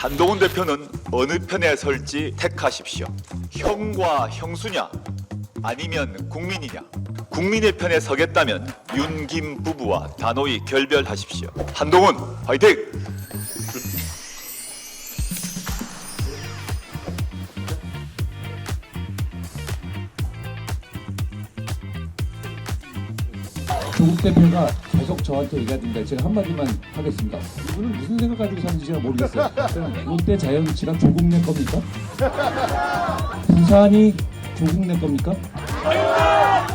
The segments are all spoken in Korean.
한동훈 대표는 어느 편에 설지 택하십시오. 형과 형수냐 아니면 국민이냐. 국민의 편에 서겠다면 윤김 부부와 단호히 결별하십시오. 한동훈 화이팅! 조국 대표가 계속 저한테 얘기하던데 제가 한마디만 하겠습니다. 이분은 무슨 생각 가지고 사는지 제가 모르겠어요. 롯데 자이언츠가 조국 내 겁니까? 부산이 조국 내 겁니까?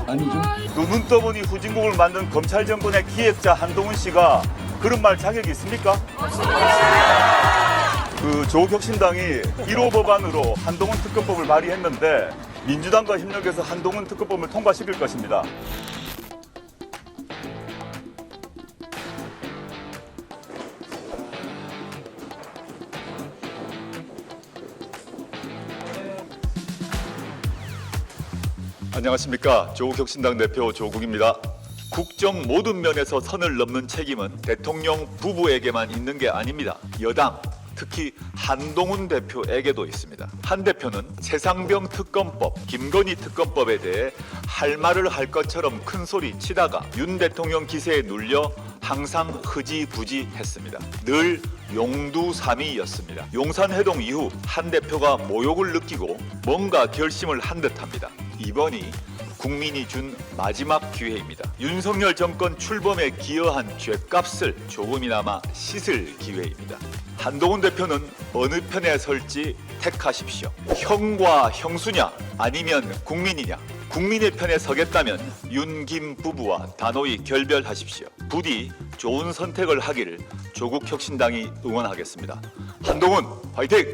아니죠. 눈눈 떠보니 후진국을 만든 검찰 정권의 기획자 한동훈 씨가 그런 말 자격이 있습니까? 그 조국혁신당이 1호 법안으로 한동훈 특검법을 발의했는데 민주당과 협력해서 한동훈 특검법을 통과시킬 것입니다. 안녕하십니까 조국혁신당 대표 조국입니다. 국정 모든 면에서 선을 넘는 책임은 대통령 부부에게만 있는 게 아닙니다. 여당 특히 한동훈 대표에게도 있습니다. 한 대표는 최상병 특검법, 김건희 특검법에 대해 할 말을 할 것처럼 큰 소리 치다가 윤 대통령 기세에 눌려 항상 흐지부지했습니다. 늘 용두사미였습니다. 용산회동 이후 한 대표가 모욕을 느끼고 뭔가 결심을 한 듯합니다. 이번이 국민이 준 마지막 기회입니다. 윤석열 정권 출범에 기여한 죄값을 조금이나마 씻을 기회입니다. 한동훈 대표는 어느 편에 설지 택하십시오. 형과 형수냐 아니면 국민이냐. 국민의 편에 서겠다면 윤김 부부와 단호히 결별하십시오. 부디 좋은 선택을 하기를 조국 혁신당이 응원하겠습니다. 한동훈 화이팅!